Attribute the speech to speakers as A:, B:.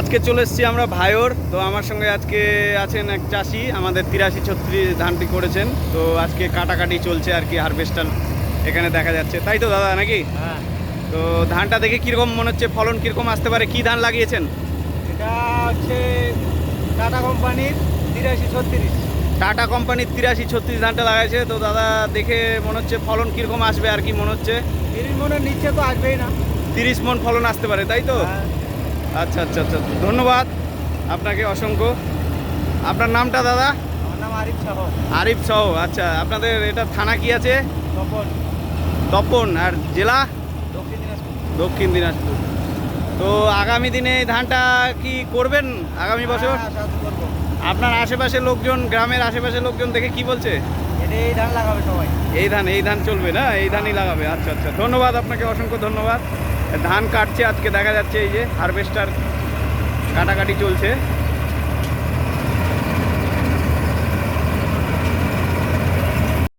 A: আজকে চলে এসেছি আমরা ভাইওর তো আমার সঙ্গে আজকে আছেন এক চাষি আমাদের তিরাশি ছত্রিশ ধানটি করেছেন। তো আজকে কাটাকাটি চলছে আর কি হারভেস্টার এখানে দেখা যাচ্ছে। তাই তো দাদা নাকি?
B: হ্যাঁ।
A: তো ধানটা দেখে কীরকম মনে হচ্ছে? ফলন কীরকম আসতে পারে? কী ধান লাগিয়েছেন?
B: এটা হচ্ছে টাটা কোম্পানির তিরাশি ছত্রিশ।
A: টাটা কোম্পানির তিরাশি ছত্রিশ ধানটা লাগাইছে। তো দাদা দেখে মনে হচ্ছে ফলন কীরকম আসবে আর কি মনে হচ্ছে?
B: তিরিশ মনের নিচে তো আসবেই না।
A: তিরিশ মন ফলন আসতে পারে তাই তো?
B: হ্যাঁ।
A: আচ্ছা আচ্ছা আচ্ছা। ধন্যবাদ আপনাকে অসংখ্য। আপনার নামটা দাদা?
B: আমার নাম আরিফ সাহ
A: আরিফ সহ আচ্ছা আপনাদের এটা থানা কি আছে?
B: তপন।
A: তপন। আর জেলা?
B: দক্ষিণ দিনাজপুর।
A: দক্ষিণ দিনাজপুর। তো আগামী দিনে এই ধানটা কি করবেন আগামী বছর?
B: হ্যাঁ, সাহায্য করব।
A: আপনার আশেপাশের লোকজন গ্রামের আশেপাশের লোকজন দেখে কি বলছে?
B: এই ধান লাগাবে সবাই।
A: এই ধান এই ধান চলবে না? এই ধানই লাগাবে। আচ্ছা আচ্ছা। ধন্যবাদ আপনাকে অসংখ্য ধন্যবাদ। ধান কাটছে আজকে দেখা যাচ্ছে এই যে হারভেস্টার কাটাকাটি চলছে।